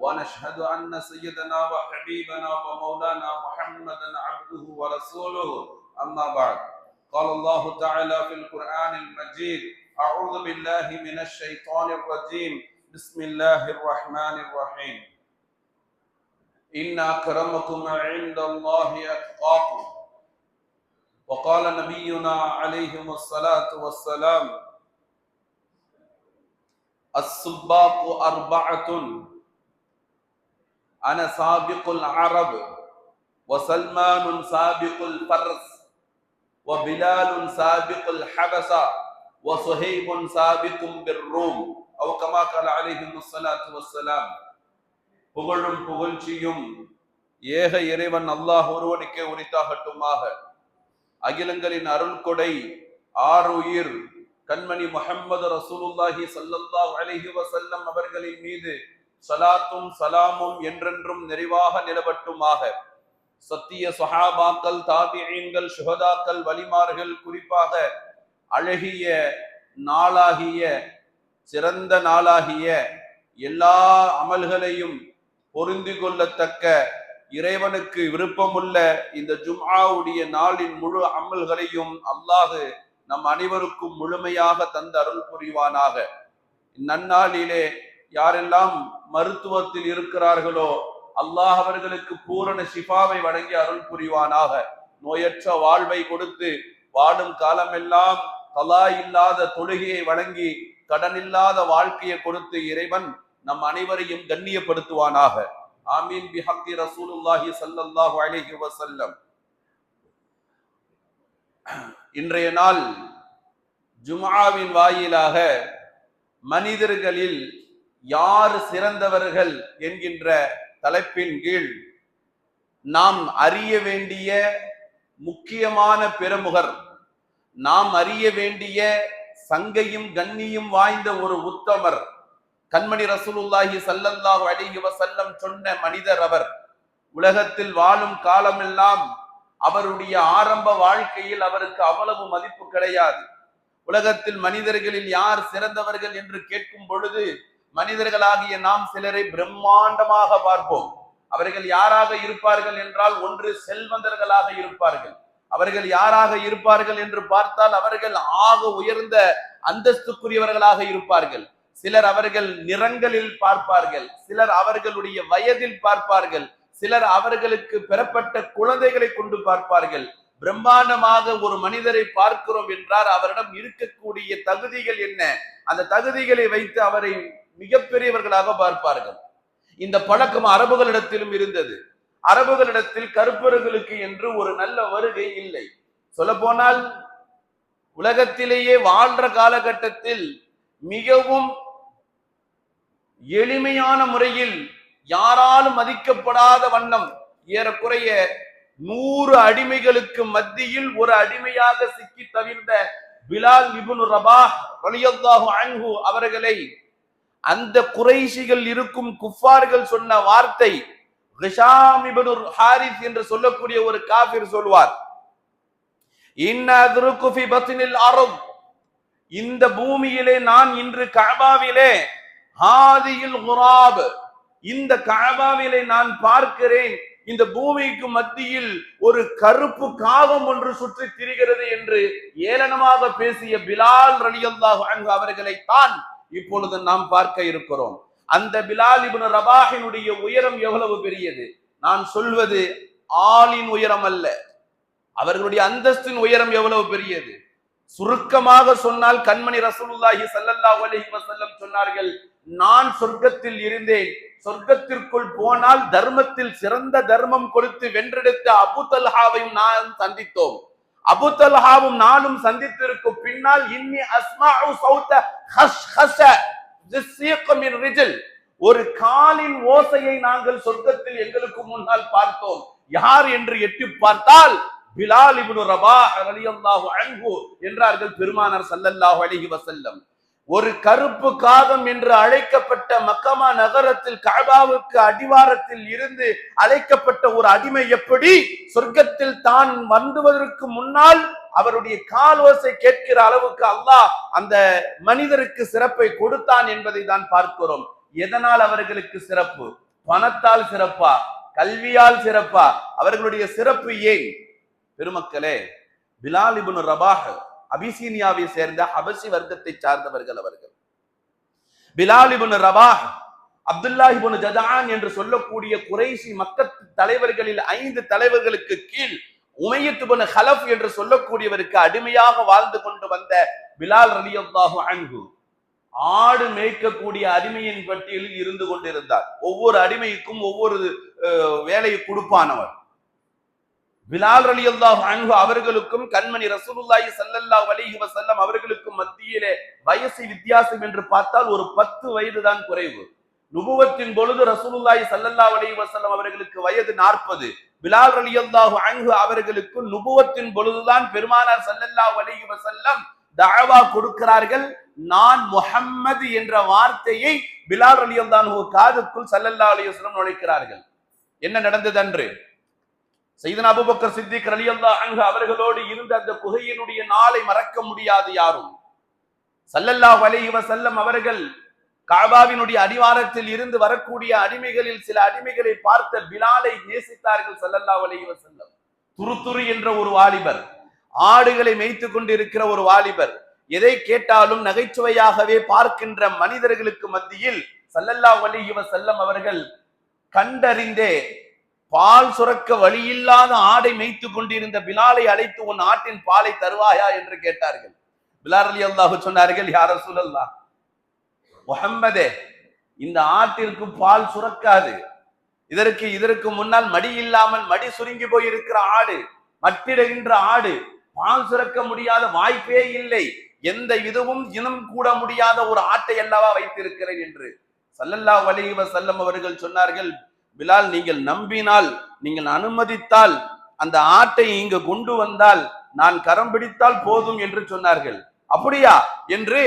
ونشهد أن سيدنا وحبيبنا ومولانا محمدا عبده ورسوله. أما بعد قال الله تعالى في القرآن المجيد أعوذ بالله من الشيطان الرجيم. بسم الله الرحمن الرحيم. إن أكرمكم عند الله أتقاكم. وقال نبينا عليه الصلاة والسلام السباق أربعة أنا سابق العرب وسلمان سابق الفرس وبلال سابق الحبسة وصهيب سابق بالروم أو كما قال عليهم الصلاة والسلام புகழும் புகழ்ச்சியும் ஏக இறைவன் அல்லாஹ் ஒருவனுக்கே உரித்தாகட்டுமாக அகிலங்களின் அருள் கொடை ஆறு உயிர் கண்மணி முஹம்மது ரசூலுல்லாஹி ஸல்லல்லாஹு அலைஹி வஸல்லம் அவர்களின் மீது சலாத்தும் சலாமும் என்றென்றும் நிறைவாக நிலவட்டுமாக. சத்திய சஹாபாக்கள் தாபியங்கள் சுகதாக்கள் வலிமார்கள் குறிப்பாக அழகிய நாளாகிய சிறந்த நாளாகிய எல்லா அமல்களையும் பொருந்தி கொள்ளத்தக்க இறைவனுக்கு விருப்பமுள்ள இந்த ஜும்ஆவுடைய நாளின் முழு அமல்களையும் அல்லாஹு நம் அனைவருக்கும் முழுமையாக தந்த அருள் புரிவானாக. இந்நன்னாளிலே யாரெல்லாம் மருத்துவத்தில் இருக்கிறார்களோ அல்லாஹ் அவர்களுக்கு பூரண சிபாவை வழங்கி அருள் புரிவானாக. நோயற்ற வாழ்வை கொடுத்து வாழும் காலமெல்லாம் தலா இல்லாத தொழுகையை வழங்கி கடன் இல்லாத வாழ்க்கையை கொடுத்து இறைவன் நம் அனைவரையும் கண்ணியப்படுத்துவானாக. ஆமீன். பிஹக்கி ரசூலுல்லாஹி சல்லல்லாஹு அலைஹி வஸல்லம். இன்றைய நாள் ஜுமாவின் வாயிலாக மனிதர்களில் யார் சிறந்தவர்கள் என்கின்ற தலைப்பின் கீழ் நாம் அறிய வேண்டிய முக்கியமான பிரமுகர் நாம் அறிய வேண்டிய சங்கையும் கண்ணியும் வாய்ந்த ஒரு உத்தமர் கண்மணி ரசூலுல்லாஹி சல்லல்லாஹு அலைஹி வஸல்லம் சொன்ன மனிதர் அவர். உலகத்தில் வாழும் காலமெல்லாம் அவருடைய ஆரம்ப வாழ்க்கையில் அவருக்கு அவ்வளவு மதிப்பு கிடையாது. உலகத்தில் மனிதர்களில் யார் சிறந்தவர்கள் என்று கேட்கும் பொழுது மனிதர்களாகிய நாம் சிலரை பிரம்மாண்டமாக பார்ப்போம். அவர்கள் யாராக இருப்பார்கள் என்றால் ஒன்று செல்வந்தர்களாக இருப்பார்கள். அவர்கள் யாராக இருப்பார்கள் என்று பார்த்தால் அவர்கள் ஆக உயர்ந்த அந்தஸ்துக்குரியவர்களாக இருப்பார்கள். சிலர் அவர்கள் நிறங்களில் பார்ப்பார்கள். சிலர் அவர்களுடைய வயதில் பார்ப்பார்கள். சிலர் அவர்களுக்கு பெறப்பட்ட குழந்தைகளை கொண்டு பார்ப்பார்கள். பிரம்மாண்டமாக ஒரு மனிதரை பார்க்கிறோம் என்றால் அவரிடம் இருக்கக்கூடிய தகுதிகள் என்ன? அந்த தகுதிகளை வைத்து அவரை மிகப்பெரியவர்களாக பார்ப்பார்கள். இந்த பழக்கம் அரபுகளிடத்திலும் இருந்தது. அரபுகளிடத்தில் கருப்பர்களுக்கு என்று ஒரு நல்ல வருகை இல்லை. சொல்ல போனால் உலகத்திலேயே வாழ்ற காலகட்டத்தில் மிகவும் எளிமையான முறையில் யாராலும் மதிக்கப்படாத வண்ணம் ஏறக்குறைய நூறு அடிமைகளுக்கு மத்தியில் ஒரு அடிமையாக சிக்கி தவிர்ந்த பிலால் இபுனு ரபா ரலியல்லாஹு அன்ஹு அவர்களை அந்த குறைஷிகள் இருக்கும் குஃபார்கள் சொன்ன வார்த்தை ரிஷாம் இபனு ஹாரிஸ் என்று சொல்லக்கூடிய ஒரு காபிர் சொல்வார். இந்த பூமியிலே நான் இன்று கஅபாவிலே ஹாதியில் இந்த கஅபாவிலே நான் பார்க்கிறேன். இந்த பூமிக்கு மத்தியில் ஒரு கருப்பு காகம் ஒன்று சுற்றி திரிகிறது என்று ஏளனமாக பேசிய பிலால் ரலியல்லாஹு அங்கு அவர்களை தான் இப்பொழுது நாம் பார்க்க இருக்கிறோம். அந்த பிலால் இப்னு ரபாஹினுடைய உயரம் எவ்வளவு பெரியது? நான் சொல்வது ஆளின் உயரம் அல்ல. அவர்களுடைய அந்தஸ்தின் உயரம் எவ்வளவு பெரியது? சுருக்கமாக சொன்னால் கண்மணி ரசூலுல்லாஹி சல்லல்லாஹு அலைஹி வஸல்லம் சொன்னார்கள் நான் சொர்க்கத்தில் இருந்தேன். சொர்க்கத்திற்குள் போனால் தர்மத்தில் சிறந்த தர்மம் கொடுத்து வென்றெடுத்த அபுதல்ஹாவையும் நான் சந்தித்தோம். அபுதல்ஹாவும் நானும் சந்தித்திருக்கும் பின்னால் இன்னி அஸ்மாஉ சௌத ஹஷ் ஹஷ மின் ரிஜல். ஒரு காலின் ஓசையை நாங்கள் சொர்க்கத்தில் எங்களுக்கு முன்னால் பார்த்தோம். யார் என்று எட்டி பார்த்தால் பிலால் இப்னு ரபாஹ் ரலியல்லாஹு அன்ஹு என்றார்கள் பெருமானார் சல்லல்லாஹு அலைஹி வஸல்லம். ஒரு கருப்பு காகம் என்று அழைக்கப்பட்ட மக்கமா நகரத்தில் கஅபாவுக்கு அடிவாரத்தில் இருந்து அழைக்கப்பட்ட ஒரு அடிமை எப்படி? சொர்க்கத்தில் தான் வந்துவதற்கு முன்னால் அவருடைய கால் ஓசை கேட்கிற அளவுக்கு அல்லாஹ் அந்த மனிதருக்கு சிறப்பை கொடுத்தான் என்பதை தான் பார்க்கிறோம். எதனால் அவர்களுக்கு சிறப்பு? பணத்தால் சிறப்பா? கல்வியால் சிறப்பா? அவர்களுடைய சிறப்பு ஏன்? பெருமக்களே பிலாலிபுன் இப்னு அபிசீனியாவை சேர்ந்த ஹபசி வர்க்கத்தை சார்ந்தவர்கள் அவர்கள். Bilal ibn Rabah Abdullah ibn Judan என்று சொல்லக்கூடிய குறைசி மக்கத் தலைவர்களில் ஐந்து தலைவர்களுக்கு கீழ் உமையத்து ஹலப் ஹலஃப் என்று சொல்லக்கூடியவருக்கு அடிமையாக வாழ்ந்து கொண்டு வந்த பிலால் ரலியல்லாஹு அன்பு ஆடு மேய்க்கக்கூடிய அடிமையின் பட்டியலில் இருந்து கொண்டிருந்தார். ஒவ்வொரு அடிமைக்கும் ஒவ்வொரு அஹ், வேலையை கொடுப்பானவர் பிலால் அலி அல்லாஹ் அன்பு அவர்களுக்கும் கண்மணி ரசூலுல்லாஹி சல்லல்லா அலைஹி வசல்லம் அவர்களுக்கும் மத்தியிலே வயசு வித்தியாசம் என்று பார்த்தால் ஒரு பத்து வயது தான் குறைவு. நுபுவத்தின் பொழுது ரசூலுல்லாஹி சல்லல்லா அலைஹி வசல்லம் அவர்களுக்கு வயது நாற்பது. பிலால் ரலியல்லாஹு அன்பு அவர்களுக்கு நுபுவத்தின் பொழுதுதான் பெருமானார் சல்லல்லா அலைஹி வசல்லம் தாழ்வா கொடுக்கிறார்கள். நான் முஹம்மது என்ற வார்த்தையை பிலால் அலி அல்லாஹு காதுக்குள் சல்லல்லா அலைஹி நுழைக்கிறார்கள். என்ன நடந்தது அன்று? செய்தன அபுபக்கர் சித்திக் ரலியல்லாஹு அன்ஹு அவர்களோடு இருந்த அந்த குகையினுடைய நாளை மறக்க முடியாது யாரும். சல்லல்லா அலைஹி செல்லம் அவர்கள் காபாவினுடைய அடிவாரத்தில் இருந்து வரக்கூடிய அடிமைகளில் சில அடிமைகளை பார்த்த பிலாலை நேசித்தார்கள் ஸல்லல்லாஹு செல்லம் துரு துருத்துரு என்ற ஒரு வாலிபர் ஆடுகளை மேய்த்துக் கொண்டிருக்கிற ஒரு வாலிபர் எதை கேட்டாலும் நகைச்சுவையாகவே பார்க்கின்ற மனிதர்களுக்கு மத்தியில் சல்லல்லா அலைஹி செல்லம் அவர்கள் கண்டறிந்தே பால் சுரக்க வழியில்லாத ஆடை மேய்த்து கொண்டிருந்த பிலாலை அழைத்து உன் ஆட்டின் பாலை தருவாயா என்று கேட்டார்கள். பிலார் அலி அல்லாஹு சொன்னார்கள் யார சொல்லல்லா முகம்மதே இந்த ஆட்டிற்கு பால் சுரக்காது. இதற்கு இதற்கு முன்னால் மடி இல்லாமல் மடி சுருங்கி போயிருக்கிற ஆடு மட்டிடுகின்ற ஆடு பால் சுரக்க முடியாத வாய்ப்பே இல்லை. எந்த இதுவும் இனம் கூட முடியாத ஒரு ஆட்டை அல்லவா வைத்திருக்கிறேன் என்று. சல்லல்லா வலிவ செல்லம் அவர்கள் சொன்னார்கள் பிலால் நீங்கள் நம்பினால் நீங்கள் அனுமதித்தால் அந்த ஆட்டை இங்கு கொண்டு வந்தால் நான் கரம் பிடித்தால் போதும் என்று சொன்னார்கள். அப்படியா? என்று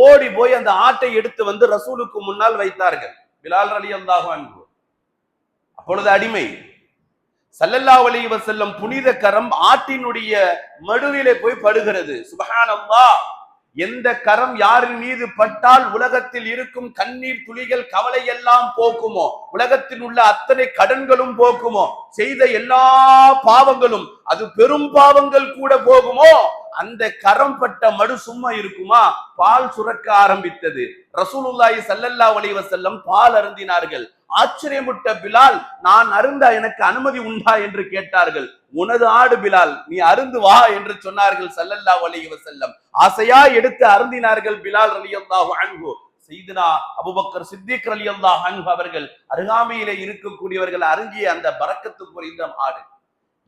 ஓடி போய் அந்த ஆட்டை எடுத்து வந்து ரசூலுக்கு முன்னால் வைத்தார்கள். பிலால் அலி அல்லாஹு அன்பு அப்பொழுது அடிமை. சல்லல்லா அலைஹி வஸல்லம் புனித கரம் ஆட்டினுடைய மடுவிலே போய் படுகிறது. சுபஹானல்லாஹ். எந்த கரம் யாரின் மீது பட்டால் உலகத்தில் இருக்கும் கண்ணீர் துளிகள் கவலை எல்லாம் போக்குமோ? உலகத்தில் உள்ள அத்தனை கடன்களும் போக்குமோ? செய்த எல்லா பாவங்களும் அது பெரும் பாவங்கள் கூட போகுமோ? அந்த கரம் பட்ட மடு சும்மா இருக்குமா? பால் சுரக்க ஆரம்பித்தது. ரசூலுல்லாஹி சல்லல்லா அலைஹி வசல்லம் பால் அருந்தினார்கள். ஆச்சரியமுட்ட பிலால் நான் அருந்தா எனக்கு அனுமதி உண்டா என்று கேட்டார்கள். உனது ஆடு பிலால் நீ அருந்து வா என்று சொன்னார்கள் சல்லல்லா அலைஹி வசல்லம் ஆசையா எடுத்து அருந்தினார்கள் பிலால் ரலியல்லாஹு அன்ஹு. செய்தனா அபுபக்கர் சித்திக் ரலியல்லாஹு அன்ஹு அவர்கள் அருகாமையிலே இருக்கக்கூடியவர்கள் அருங்கிய அந்த பறக்கத்துக்குரிய ஆடு.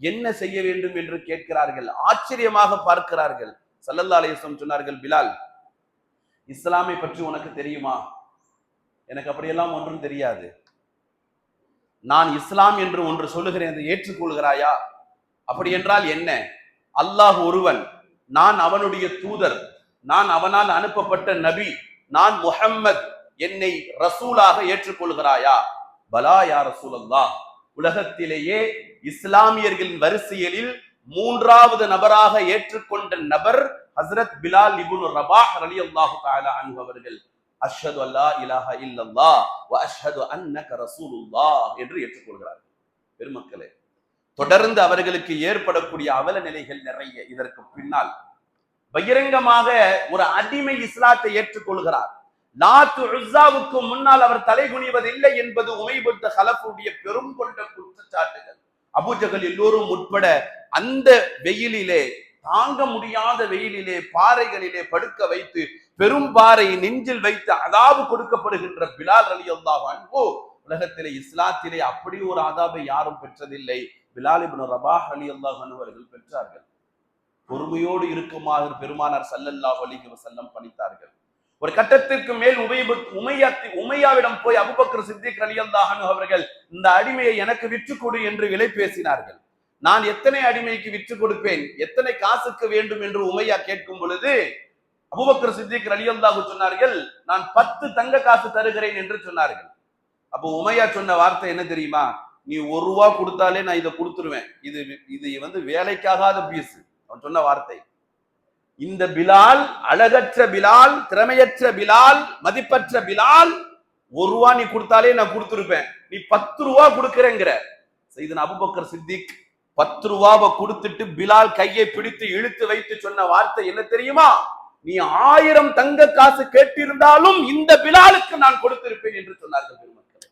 என்ன செய்ய வேண்டும் என்று கேட்கிறார்கள் ஆச்சரியமாக பார்க்கிறார்கள். சல்லல்லா அலையம் சொன்னார்கள் பிலால் இஸ்லாமை பற்றி உனக்கு தெரியுமா? எனக்கு அப்படியெல்லாம் ஒன்றும் தெரியாது. நான் இஸ்லாம் என்று ஒன்று சொல்லுகிறேன் ஏற்றுக்கொள்கிறாயா? அப்படி என்றால் என்ன? அல்லாஹ் ஒருவன் நான் அவனுடைய தூதர் நான் அவனால் அனுப்பப்பட்ட நபி நான் முஹம்மத் என்னை ரசூலாக ஏற்றுக்கொள்கிறாயா? பலா யா ரசூலல்லாஹ். உலகத்திலேயே இஸ்லாமியர்களின் வரிசையில் மூன்றாவது நபராக ஏற்றுக்கொண்ட நபர் ஹஸ்ரத் பிலால் இபுன் ரபாஹ் ரலியல்லாஹு தஆலா அன்ஹு அவர்கள். அஷ்ஹது அல்லா இலாஹ இல்லல்லா வ அஷ்ஹது அன்னக ரசூலுல்லா என்று ஏற்றுக்கொள்கிறார்கள் பெருமக்களே தொடர்ந்து அவர்களுக்கு ஏற்படக்கூடிய அவல நிலைகள் நிறைய. இதற்கு பின்னால் பகிரங்கமாக ஒரு அடிமை இஸ்லாத்தை ஏற்றுக்கொள்கிறார். நாத்து உஸ்ஸாவுக்கு முன்னால் அவர் தலை குனிவதில்லை என்பது உமைபுத்த ஹலஃபுடைய பெரும் கொண்ட குற்றச்சாட்டுகள். அபுஜகல் எல்லோரும் உட்பட அந்த வெயிலிலே தாங்க முடியாத வெயிலிலே பாறைகளிலே படுக்க வைத்து பெரும் பாறை நெஞ்சில் வைத்து அதாவு கொடுக்கப்படுகின்ற பிலால் அலி அல்லாஹோ உலகத்திலே இஸ்லாத்திலே அப்படி ஒரு ஆதாபை யாரும் பெற்றதில்லை. பிலால் இப்னு ரபாஹ் அலி அல்லாஹன் அவர்கள் பெற்றார்கள். பொறுமையோடு இருக்குமாறு பெருமானார் சல்லல்லாஹ் அலிஹி வசல்லம் பணித்தார்கள். ஒரு கட்டத்திற்கு மேல் உமைய உமையா உமையாவிடம் போய் அபுபக்கர் சித்திக் ரலியல்லாஹு அவர்கள் இந்த அடிமையை எனக்கு விற்று கொடு என்று விலை பேசினார்கள். நான் எத்தனை அடிமைக்கு விற்று கொடுப்பேன்? எத்தனை காசுக்கு வேண்டும் என்று உமையா கேட்கும் பொழுது அபுபக்கர் சித்திக் ரலியல்லாஹு சொன்னார்கள் நான் பத்து தங்க காசு தருகிறேன் என்று சொன்னார்கள். அப்போ உமையா சொன்ன வார்த்தை என்ன தெரியுமா? நீ ஒரு ரூபா கொடுத்தாலே நான் இதை கொடுத்துருவேன். இது இது வந்து வேலைக்காகாத பீஸ். அவன் சொன்ன வார்த்தை. இந்த பிலால் அழகற்ற பிலால் திறமையற்ற பிலால் மதிப்பற்ற பிலால் ஒரு ரூபா நீ கொடுத்தாலே நான் கொடுத்துருப்பேன். நீ பத்து ரூபா கொடுக்கிறேங்கிற. செய்தன் அபுபக்கர் சித்திக் பத்து ரூபாவை கொடுத்துட்டு பிலால் கையை பிடித்து இழுத்து வைத்து சொன்ன வார்த்தை என்ன தெரியுமா? நீ ஆயிரம் தங்க காசு கேட்டிருந்தாலும் இந்த பிலாலுக்கு நான் கொடுத்திருப்பேன் என்று சொன்னார்கள் பெருமக்கள்.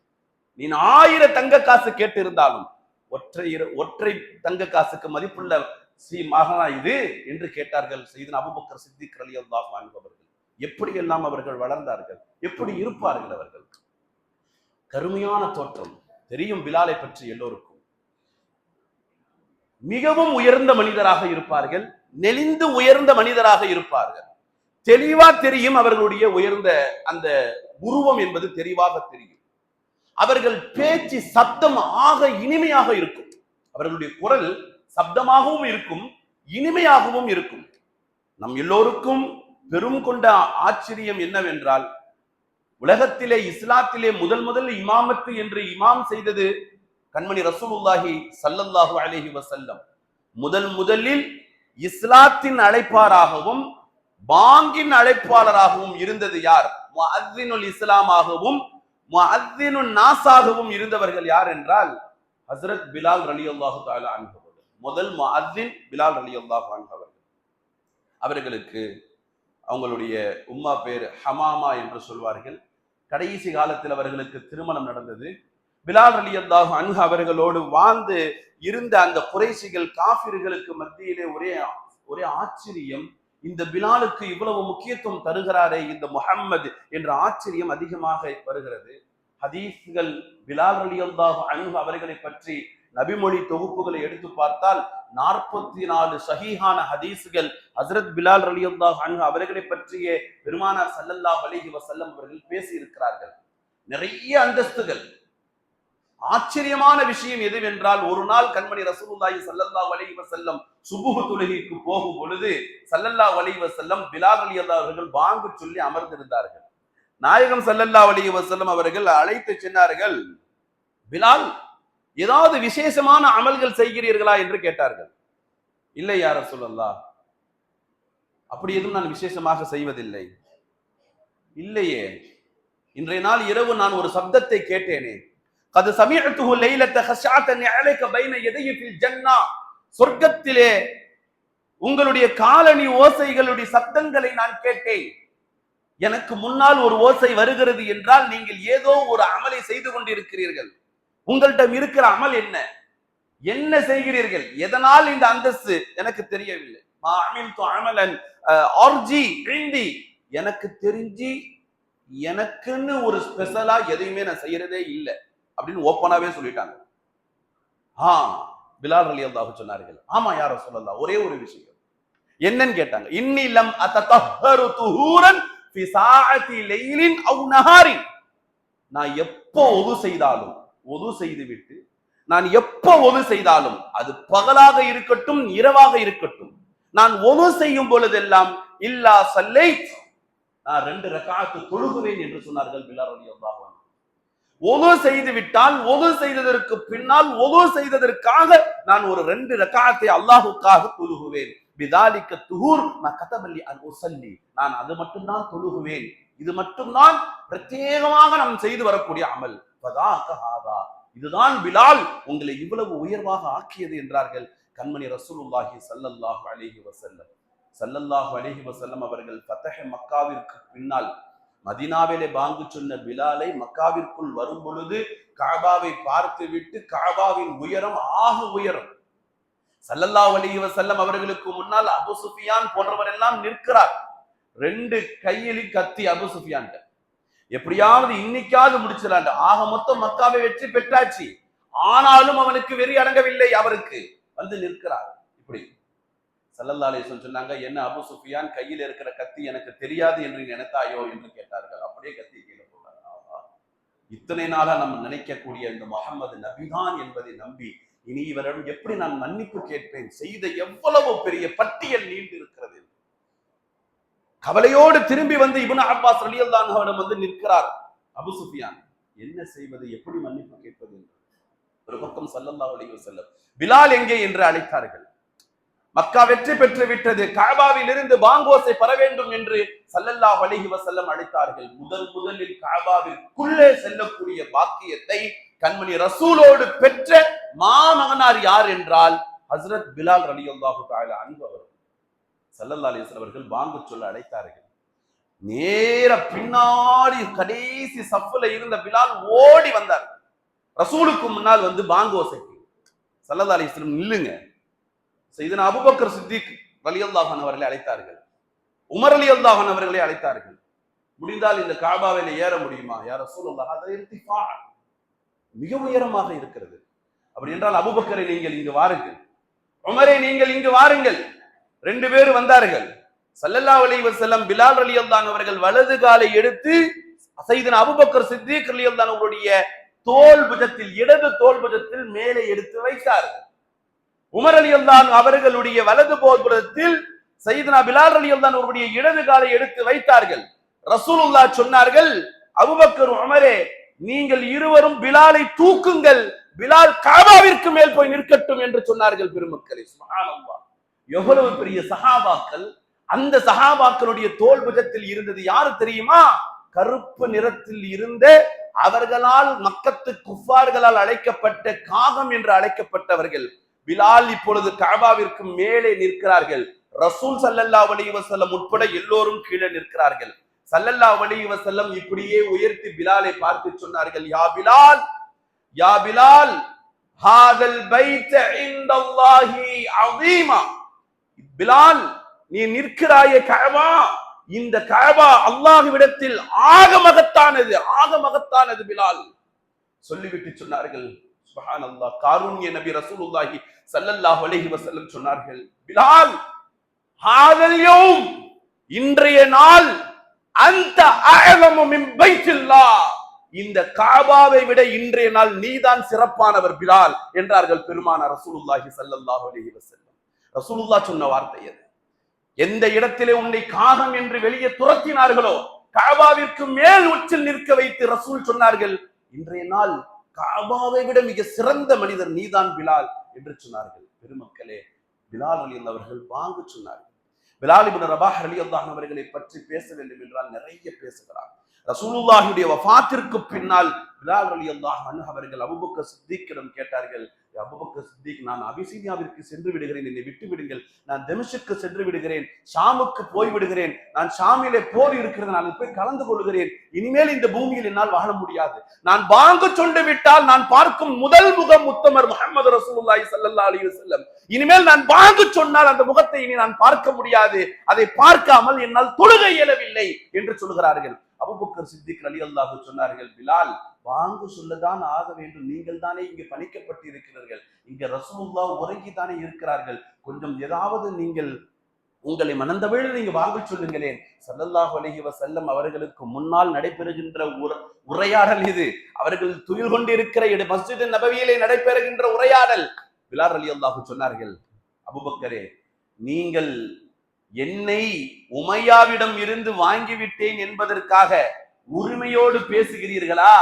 நீ ஆயிரம் தங்க காசு கேட்டிருந்தாலும் ஒற்றை ஒற்றை தங்க காசுக்கு மதிப்புள்ள ஸ்ரீ மகனா இது என்று கேட்டார்கள் செய்தன் அபுபக்கர் சித்திக் அலி அல்லாஹ் அவர்கள். எப்படியெல்லாம் அவர்கள் வளர்ந்தார்கள்? எப்படி இருப்பார்கள் அவர்கள்? கருமையான தோற்றம். தெரியும் பிலாலை பற்றி எல்லோருக்கும். மிகவும் உயர்ந்த மனிதராக இருப்பார்கள். நெளிந்து உயர்ந்த மனிதராக இருப்பார்கள். தெளிவா தெரியும் அவர்களுடைய உயர்ந்த அந்த உருவம் என்பது தெளிவாக தெரியும். அவர்கள் பேச்சு சப்தம் ஆக இனிமையாக இருக்கும். அவர்களுடைய குரல் சப்தமாகவும் இருக்கும் இனிமையாகவும் இருக்கும். நம் எல்லோருக்கும் பெரும் கொண்ட ஆச்சரியம் என்னவென்றால் உலகத்திலே இஸ்லாத்திலே முதல் முதல் இமாமத்து என்று இமாம் செய்தது கண்மணி ரசூலுல்லாஹி சல்லல்லாஹு அலஹி வசல்லம் முதல் முதலில் இஸ்லாத்தின் அழைப்பாராகவும் பாங்கின் அழைப்பாளராகவும் இருந்தது யார்? முஅத்தினுல் இஸ்லாமாகவும் முஅத்தினுல் நாசாகவும் இருந்தவர்கள் யார் என்றால் ஹஸ்ரத் பிலால் ரலியல்லாஹு தஆலா அன்ஹு. முதல் முஅத்தின் பிலால் அலி அல்லாஹான் அவர்கள். அவர்களுக்கு அவங்களுடைய உம்மா பேர் ஹமாமா என்று சொல்வார்கள். கடைசி காலத்தில் அவர்களுக்கு திருமணம் நடந்தது. பிலால் ரலியல்லாஹு அன்ஹு அவர்களோடு வாழ்ந்து இருந்த அந்த குறைசிகள் காபிர்களுக்கு மத்தியிலே ஒரே ஒரே ஆச்சரியம் இந்த பிலாலுக்கு இவ்வளவு முக்கியத்துவம் தருகிறாரே இந்த முஹம்மது என்ற ஆச்சரியம் அதிகமாக வருகிறது. ஹதீஸ்கள் பிலால் ரலியல்லாஹு அன்ஹு அவர்களை பற்றி நபிமொழி தொகுப்புகளை எடுத்து பார்த்தால் நாற்பத்தி நாலு சஹீஹான ஹதீஸுகள் ஹசரத் பிலால் ரலியல்லாஹு அன்ஹு அவர்களை பற்றிய பெருமானார் சல்லல்லா அலைஹி வசல்லம் அவர்கள் பேசி இருக்கிறார்கள் நிறைய அந்தஸ்துகள். ஆச்சரியமான விஷயம் எதுவென்றால் ஒரு நாள் கண்மணி ரசூலுல்லாஹி சல்லல்லா அலைஹி வசல்லம் சுபுஹ் தொழுகைக்கு போகும் பொழுது சல்லல்லா அலைஹி வசல்லம் பிலால் ரலியல்லாஹு அவர்கள் பாங்கு சொல்லி அமர்ந்திருந்தார்கள். நாயகம் சல்லல்லா அலைஹி வசல்லம் அவர்கள் அழைத்து சென்றார்கள் பிலால் ஏதாவது விசேஷமான அமல்கள் செய்கிறீர்களா என்று கேட்டார்கள். இல்லை யார சொல்லல்லா அப்படி எதுவும் நான் விசேஷமாக செய்வதில்லை. இல்லையே. இன்றைய நாள் இரவு நான் ஒரு சப்தத்தை கேட்டேனே. கது சமீஅத்துஹு லைலத்த ஹஷாத்தன் அழைக்க பைன யதையி ஜன்னா. சொர்க்கத்திலே உங்களுடைய காலனி ஓசைகளுடைய சப்தங்களை நான் கேட்டேன். எனக்கு முன்னால் ஒரு ஓசை வருகிறது என்றால் நீங்கள் ஏதோ ஒரு அமலை செய்து கொண்டிருக்கிறீர்கள். உங்கள்கிட்ட இருக்கிற அமல் என்ன? என்ன செய்கிறீர்கள்? எதனால் இந்த அந்தஸ்து? எனக்கு தெரியவில்லை. அமலன் ஆர்ஜி இண்டி எனக்கு தெரிஞ்சு எனக்குன்னு ஒரு ஸ்பெஷலா எதையுமே நான் செய்யறதே இல்லை அப்படின்னு ஓப்பனாவே சொல்லிட்டாங்க. ஆ பிலால் அலி அல்லாஹ் சொன்னார்கள். ஆமா யார சொல்லலாம் ஒரே ஒரு விஷயம். என்னன்னு கேட்டாங்க. இன்னிலம் அத்தஹரு துஹூரன் நான் எப்போ ஒது செய்தாலும் ஒது செய்துவிட்டு நான் எப்போ ஒது செய்தாலும் அது பகலாக இருக்கட்டும் இரவாக இருக்கட்டும். நான் ஒது செய்யும் பொழுதெல்லாம் இல்லா சல்லை நான் ரெண்டு ரக்காத்து தொழுகுவேன் என்று சொன்னார்கள் பிலார் அலி அல்லாஹ் ஒது செய்து விட்டால் ஒது செய்ததற்கு பின்னால் ஒது செய்ததற்காக நான் ஒரு ரெண்டு ரக்காத்தை அல்லாஹுக்காக தொழுகுவேன். பிதாலிக்க துகூர் நான் கதபல்லி அன் உசல்லி. நான் அது மட்டும்தான் தொழுகுவேன். இது மட்டும்தான் பிரத்யேகமாக நாம் செய்து வரக்கூடிய அமல். இதுதான் பிலால் உங்களை இவ்வளவு உயர்வாக ஆக்கியது என்றார்கள் கண்மணி ரசூலுல்லாஹி சல்லல்லாஹு அலிஹி வசல்லம் சல்லல்லாஹு அலிஹி வசல்லம் அவர்கள் பத்தக மக்காவிற்கு பின்னால் மதினாவிலே பாங்கு சொன்ன பிலாலை மக்காவிற்குள் வரும் பொழுது காபாவை பார்த்து விட்டு காபாவின் உயரம் ஆக உயரம். சல்லல்லா அலைஹி செல்லம் அவர்களுக்கு முன்னால் அபு சுஃபியான் போன்றவர் எல்லாம் நிற்கிறார். ரெண்டு கையிலி கத்தி அபு சுஃபியான்கிட்ட எப்படியாவது இன்னைக்காவது முடிச்சிடலாண்டு ஆக மொத்தம் மக்காவை வெற்றி பெற்றாச்சு. ஆனாலும் அவனுக்கு வெறி அடங்கவில்லை அவருக்கு. வந்து நிற்கிறார். இப்படி. சல்லல்லா அலிஸ்லம் சொன்னாங்க என்ன அபு சுஃபியான் கையில் இருக்கிற கத்தி எனக்கு தெரியாது என்று நினைத்தாயோ? என்று கேட்டார்கள். அப்படியே கத்தி கீழே போட்டாங்க. இத்தனை நாளா நம்ம நினைக்கக்கூடிய இந்த முகமது நபிதான் என்பதை நம்பி இனி இவரிடம் எப்படி நான் மன்னிப்பு கேட்பேன்? செய்த எவ்வளவு பெரிய பட்டியல் நீண்டு இருக்கிறது கவலையோடு திரும்பி வந்து இபுன் அப்பாஸ் ரலியல்லாஹு அன்ஹுவிடம் வந்து நிற்கிறார். அபு சுஃபியான் என்ன செய்வது எப்படி மன்னிப்பு கேட்பது என்று. ஒரு பக்கம் சல்லல்லா அலைஹி வஸல்லம் பிலால் எங்கே என்று அழைத்தார்கள். மக்கா வெற்றி பெற்று விட்டது காபாவில் இருந்து பாங்கோசை பெற வேண்டும் என்று சல்லல்லா அலைஹி வசல்லம் அழைத்தார்கள். முதல் முதலில் காபாவிற்குள்ளே செல்லக்கூடிய பாக்கியத்தை கண்மணி ரசூலோடு பெற்ற மாமகனார் யார் என்றால் ஹஸ்ரத் பிலால் ரலியல்லாஹு தஆலா அன்பு அவர்கள். சல்லல்லா அலைஹி அவர்கள் பாங்கு சொல்ல அழைத்தார்கள். நேர பின்னாடி கடைசி சஃப்ல இருந்த பிலால் ஓடி வந்தார். ரசூலுக்கு முன்னால் வந்து பாங்கு ஓசைக்கு. ஸல்லல்லாஹு அலிஸ்லம் நில்லுங்க. செய்தன அபுபக்கர் சித்திக் ரலியல்லாஹன் அவர்களை அழைத்தார்கள். உமர் அலியல்லாஹன் அவர்களை அழைத்தார்கள். முடிந்தால் இந்த காபாவில ஏற முடியுமா? யார் ரசூலுல்லாஹ் அதை மிக உயரமாக இருக்கிறது. அப்படி என்றால் அபுபக்கரை நீங்கள் இங்கு வாருங்கள். உமரை நீங்கள் இங்கு வாருங்கள். ரெண்டு பேர் வந்தார்கள். சல்லல்லா அலைஹி செல்லம் பிலால் ரலியல்லாஹு அவர்கள் வலது காலை எடுத்து சைதன அபுபக்கர் சித்திக் ரலியல்லாஹு அவருடைய தோல் புஜத்தில் இடது தோல் புஜத்தில் மேலே எடுத்து வைத்தார்கள் உமர் அலி அல்லான் அவர்களுடைய வலது போர்புறத்தில் சைதனா பிலால் அலி அல்லான் அவருடைய இடது காலை எடுத்து வைத்தார்கள். ரசூலுல்லா சொன்னார்கள் அபுபக்கர் உமரே நீங்கள் இருவரும் பிலாலை தூக்குங்கள். பிலால் காபாவிற்கு மேல் போய் நிற்கட்டும் என்று சொன்னார்கள் பெருமக்களே. எவ்வளவு பெரிய சகாபாக்கள் அந்த சகாபாக்களுடைய தோல் புஜத்தில் இருந்தது யாரு தெரியுமா? கருப்பு நிறத்தில் இருந்த அவர்களால் மக்கத்து குஃபார்களால் அழைக்கப்பட்ட காகம் என்று அழைக்கப்பட்டவர்கள். பிலால் இப்பொழுது காபாவிற்கு மேலே நிற்கிறார்கள். ரசூல் சல்லல்லா அலைஹி செல்லம் உட்பட எல்லோரும் கீழே நிற்கிறார்கள். சல்லல்லா அலைஹி வஸல்லம் இப்படியே உயர்த்தி பிலாலை பார்த்து சொன்னார்கள் யா பிலால் யா பிலால் ஹாதல் பைத் இந்தல்லாஹி அஸீமா. பிலால் நீ நிற்கிறாயே கழவா இந்த கழவா அல்லாஹுவிடத்தில் ஆக மகத்தானது ஆக மகத்தானது பிலால். சொல்லிவிட்டு சொன்னார்கள் சுபஹான் அல்லாஹ் காரூன்ய நபி ரசூலுல்லாஹி சல்லல்லாஹு அலைஹி வஸல்லம் சொன்னார்கள் பிலால் ஹாதல் யௌம் இன்றைய நாள் அந்த அஅலமு மின் பைத்தில்லாஹ். இந்த காபாவை விட இன்றைய நாள் நீதான் சிறப்பானவர் பிலால் என்றார்கள் பெருமான ரசூலுல்லாஹி சல்லல்லாஹு அலைஹி வஸல்லம். ரசூலுல்லா சொன்ன வார்த்தை அது. எந்த இடத்திலே உன்னை காகம் என்று வெளியே துரத்தினார்களோ காபாவிற்கு மேல் உச்சில் நிற்க வைத்து ரசூல் சொன்னார்கள் இன்றைய நாள் காபாவை விட மிக சிறந்த மனிதர் நீதான் பிலால் என்று சொன்னார்கள். பெருமக்களே பிலால் அலி அவர்கள் வாங்க சொன்னார்கள். பிலால் இப்னு ரபாஹ் அலி அல்லாஹ் அவர்களை பற்றி பேச வேண்டும் என்றால் நிறைய பேசுகிறார். ரசூலுல்லாஹுடைய வஃபாத்திற்கு பின்னால் பிலால் அலி அல்லாஹ் அவர்கள் அபுபக்க சித்திக்கிடம் கேட்டார்கள் அபுபக்க சித்திக் நான் அபிசீனியாவிற்கு சென்று விடுகிறேன் என்னை விட்டு விடுங்கள். நான் தெமிஷுக்கு சென்று விடுகிறேன் ஷாமுக்கு போய் விடுகிறேன். நான் ஷாமிலே போர் இருக்கிறது நான் போய் கலந்து கொள்கிறேன். இனிமேல் இந்த பூமியில் என்னால் வாழ முடியாது. நான் வாங்க சொண்டு விட்டால் நான் பார்க்கும் முதல் முகம் முத்தமர் முகமது ரசூலுல்லாஹி ஸல்லல்லாஹு அலி வஸல்லம். இனிமேல் நான் வாங்க சொன்னால் அந்த முகத்தை இனி நான் பார்க்க முடியாது. அதை பார்க்காமல் என்னால் தொழுக இயலவில்லை என்று சொல்கிறார்கள். அபுபக்கர் சித்திக் அலி அல்லாஹு சொன்னார்கள் பிலால் வாங்கு சொல்லதான் ஆக வேண்டும். நீங்கள் தானே இங்கு பணிக்கப்பட்டு இருக்கிறீர்கள் இங்க ரசூல்லா உறங்கி தானே இருக்கிறார்கள். கொஞ்சம் ஏதாவது நீங்கள் உங்களை மனந்தவிழ நீங்க வாங்க சொல்லுங்களேன். சல்லல்லாஹ் அலைஹி செல்லம் அவர்களுக்கு முன்னால் நடைபெறுகின்ற உர உரையாடல் இது. அவர்கள் துயில் கொண்டிருக்கிற இட மஸ்ஜித் நபவியிலே நடைபெறுகின்ற உரையாடல். பிலார் அலி அல்லாஹு சொன்னார்கள் அபுபக்கரே நீங்கள் என்னை உமையாவிடம் இருந்து வாங்கிவிட்டேன் என்பதற்காக உரிமையோடு பேசுகிறீர்களா?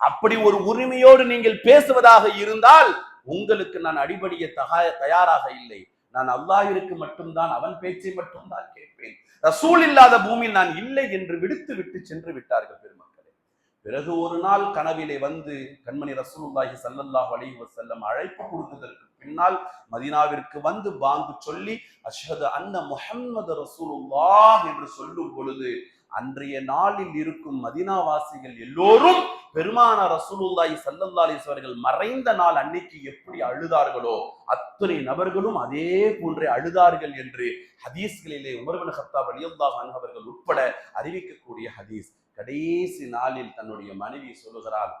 அப்படி ஒரு உரிமையோடு நீங்கள் பேசுவதாக இருந்தால் உங்களுக்கு நான் அடிபடிய தகாய தயாராக இல்லை. நான் அல்லாஹிற்கு மட்டும்தான் அவன் பேச்சை மட்டும்தான் கேட்பேன். ரசூல் இல்லாத பூமியில் நான் இல்லை என்று விடுத்து விட்டு சென்று விட்டார்கள் பெருமக்களே. பிறகு ஒரு நாள் கனவிலே வந்து கண்மணி ரசூலுல்லாஹி சல்லல்லாஹ் அலைஹி வசல்லம் அழைப்பு கொடுத்ததற்கு பின்னால் மதீனாவிற்கு வந்து பாங்கு சொல்லி அஷ்ஹது அன்ன முஹம்மது ரசூலுல்லா என்று சொல்லும் பொழுது அன்றைய நாளில் இருக்கும் மதினாவாசிகள் எல்லோரும் பெருமான ரசூலுல்லாய் ஸல்லல்லாஹு அவர்கள் மறைந்த நாள் அன்னைக்கு எப்படி அழுதார்களோ அத்தனை நபர்களும் அதே போன்றே அழுதார்கள் என்று ஹதீஸ்களிலே உமர்வன் ஹத்தாப் ரலியல்லாஹு அவர்கள் உட்பட அறிவிக்கக்கூடிய ஹதீஸ். கடைசி நாளில் தன்னுடைய மனைவி சொல்லுகிறார்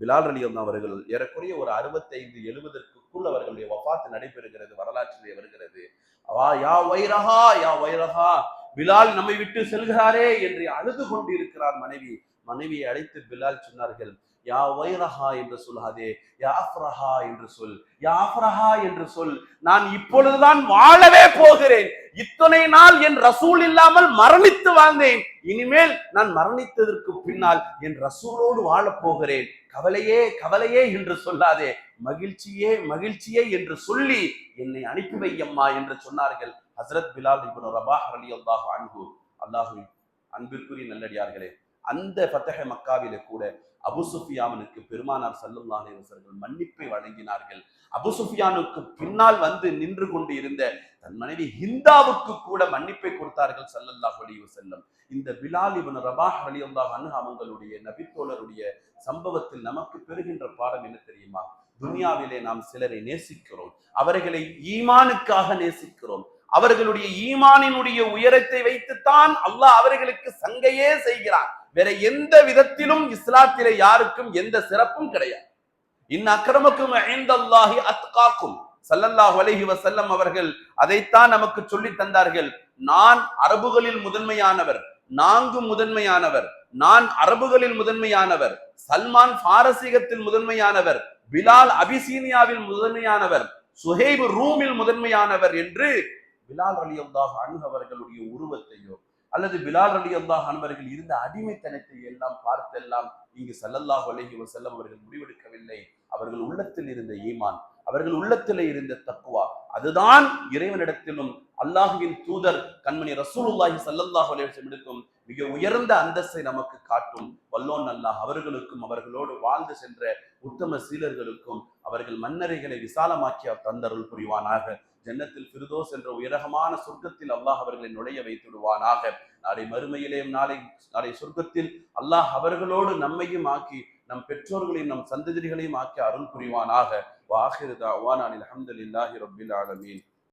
பிலால் ரலியல்லாஹு அவர்கள் ஏறக்குறைய ஒரு அறுபத்தைந்து எழுபதற்கு அதற்குள் அவர்களுடைய வஃபாத்து நடைபெறுகிறது வரலாற்றிலே வருகிறது. அவா யா வைரஹா யா வைரஹா பிலால் நம்மை விட்டு செல்கிறாரே என்று அழுது கொண்டிருக்கிறார் மனைவி. மனைவியை அழைத்து பிலால் சொன்னார்கள் யா வைரஹா என்று சொல்லாதே யா அஃப்ரஹா என்று சொல். யா அஃப்ரஹா என்று சொல். நான் இப்பொழுதுதான் வாழவே போகிறேன். இத்தனை நாள் என் ரசூல் இல்லாமல் மரணித்து வாழ்ந்தேன். இனிமேல் நான் மரணித்ததற்கு பின்னால் என் ரசூலோடு வாழப் போகிறேன். கவலையே கவலையே என்று சொல்லாதே. மகிழ்ச்சியே மகிழ்ச்சியே என்று சொல்லி என்னை அனுப்பி வையம்மா என்று சொன்னார்கள். ஹசரத் பிலால் இப்னு அலி அல்லாஹ் அன்பு அல்லாஹு அன்பிற்குரிய நல்லடியார்களே அந்த ஃபத்தஹ மக்காவில கூட அபுசுஃபியாமனுக்கு பெருமானார் ஸல்லல்லாஹு அலைஹி மன்னிப்பை வழங்கினார்கள். அபுசுஃபியானுக்கு பின்னால் வந்து நின்று கொண்டு இருந்த தன் மனைவி ஹிந்தாவுக்கு கூட மன்னிப்பை கொடுத்தார்கள் சல்லல்லாஹ் அலைஹி செல்லம் இந்த பிலால் இவன் ரபாஹ் ரலியல்லாஹு அன்ஹு அவங்களுடைய நபித்தோழருடைய சம்பவத்தில் நமக்கு பெறுகின்ற பாடம் என்ன தெரியுமா? துனியாவிலே நாம் சிலரை நேசிக்கிறோம். அவர்களை ஈமானுக்காக நேசிக்கிறோம். அவர்களுடைய ஈமானினுடைய உயரத்தை வைத்துத்தான் அல்லாஹ் அவர்களுக்கு சங்கையே செய்கிறான். வேற எந்த விதத்திலும் இஸ்லாத்திலே யாருக்கும் எந்த சிறப்பும் கிடையாது. இன் அக்கிரமக்கும் ஐந்தல்லாஹி அத்காக்கும். சல்லல்லாஹ் அலஹி வசல்லம் அவர்கள் அதைத்தான் நமக்கு சொல்லி தந்தார்கள். நான் அரபுகளில் முதன்மையானவர் நான்கு முதன்மையானவர் நான் அரபுகளில் முதன்மையானவர் சல்மான் பாரசீகத்தில் முதன்மையானவர் பிலால் அபிசீனியாவில் முதன்மையானவர் சுஹைப் ரூமில் முதன்மையானவர் என்று பிலால் அலி அல்லாஹ் அவர்களுடைய உருவத்தையோ அல்லது பிலால் அலி அல்லாஹ் அன்பர்கள் இருந்த அடிமைத்தனத்தை எல்லாம் பார்த்தெல்லாம் இங்கு சல்லல்லாஹு அலைஹி வஸல்லம் அவர்கள் முடிவெடுக்கவில்லை. அவர்கள் உள்ளத்தில் இருந்த ஈமான் அவர்கள் உள்ளத்தில் இருந்த தக்குவா அதுதான் இறைவனிடத்திலும் அல்லாஹுவின் தூதர் கண்மணி ரசூலுல்லாஹி சல்லல்லாஹ் அலைஹி மிக உயர்ந்த அந்தஸ்தை நமக்கு காட்டும். வல்லோன் அல்லாஹ் அவர்களுக்கும் அவர்களோடு வாழ்ந்து சென்ற உத்தம சீலர்களுக்கும் அவர்கள் மன்னரைகளை விசாலமாக்கிய தந்தருள் புரிவானாக. ஜன்னத்தில் ஃபிர்தோஸ் என்ற உயரகமான சொர்க்கத்தில் அல்லாஹ் அவர்களை நுழைய வைத்து விடுவானாக நாளை மறுமையிலேயும் நாளை நாளை சொர்க்கத்தில் அல்லாஹ் அவர்களோடு நம்மையும் ஆக்கி நம் பெற்றோர்களையும் நம் சந்ததிகளையும் ஆக்கி அருள் புரிவானாக. வாஹிரு தாவான் அல்ஹம்துலில்லாஹி ரபில் ஆலமீன்.